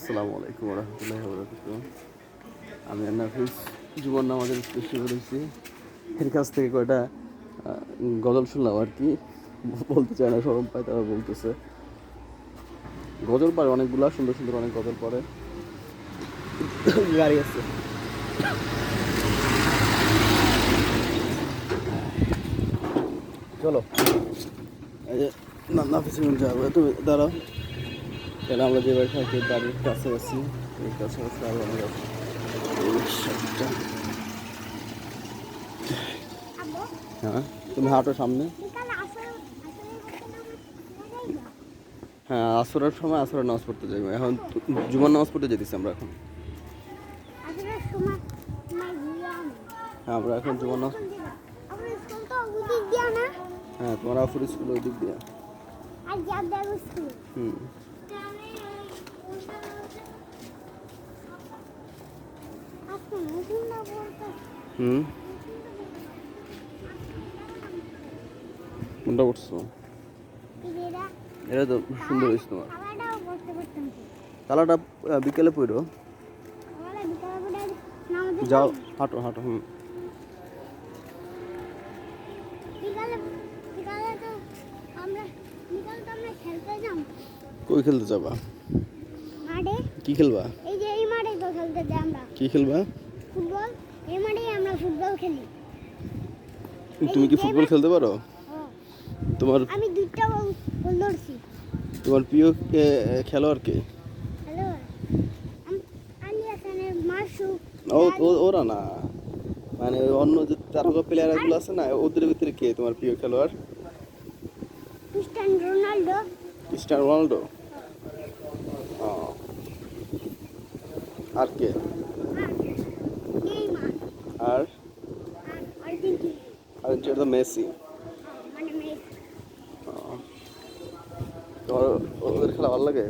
আসসালামু আলাইকুম রহমতুল্লাহ বরকাত আমি নাফিস জীবন নামাজের উদ্দেশ্যে বেরোইছি এর কাছ থেকে কয়টা গজল শুনলাম আর কি। বলতে চায় না, সরম পায়, তারা বলতেছে। গজল পারে অনেকগুলা, সুন্দর সুন্দর অনেক গজল পড়ে গাড়ি আছে। চলো। এই যে, না নাফিসগঞ্জ যাব। তুমি দাঁড়াও। তাহলে আমরা যে বাড়ি থাকি বাড়ির কাছাকাছি এই কাছাকাছি আরও অনেক আছে। হ্যাঁ? তুমি হাঁটো সামনে। হ্যাঁ আসরের সময় আসরের নামাজ পড়তে যাই এখন জুমার নামাজ পড়তে যেতেছি আমরা এখন। হ্যাঁ আমরা এখন জুমার নামাজ হ্যাঁ তোমার আফুর স্কুল ওই দিক দিয়ে। হুম। হুম? কোনটা করছ? এটা তো সুন্দর হয়েছে তোমার। তালাটা বিকেলে পড়ো। যাও হাঁটো হাঁটো হুম। কই খেলতে যাবা? কি খেলবা? এই যে এই মাঠে তো খেলতে যাই আমরা। কি খেলবা ফুটবল এই মাঠেই আমরা ফুটবল খেলি। তুমি কি ফুটবল খেলতে পারো? তোমার আমি দুইটা বল ধরছি। তোমার প্রিয় খেলোয়াড় কে? ওরা না। মানে অন্য যে তারকা প্লেয়ারগুলো আছে না ওদের ভিতরে কে তোমার প্রিয় খেলোয়াড়? Cristiano Ronaldo. Cristiano Ronaldo? ও। আর কে? আর নেইমার আর আর আর্জেন্টিনা আর যেটা মেসি। তোমার ওদের খেলা ভালো লাগে